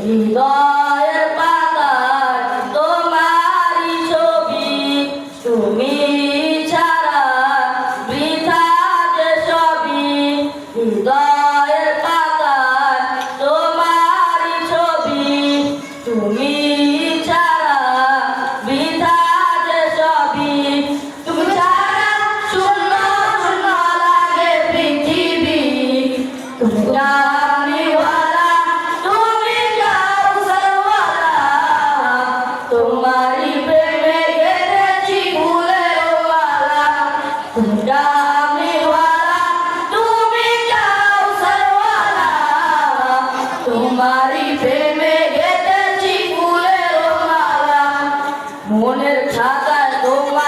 হৃদয়ের পাতায় তোমারি ছবি তুমি ছাড়া বৃথা ছবি হৃদয় তোমারই প্রেমে গেতেছি ফুলের মালা। মনের খাতা তোমার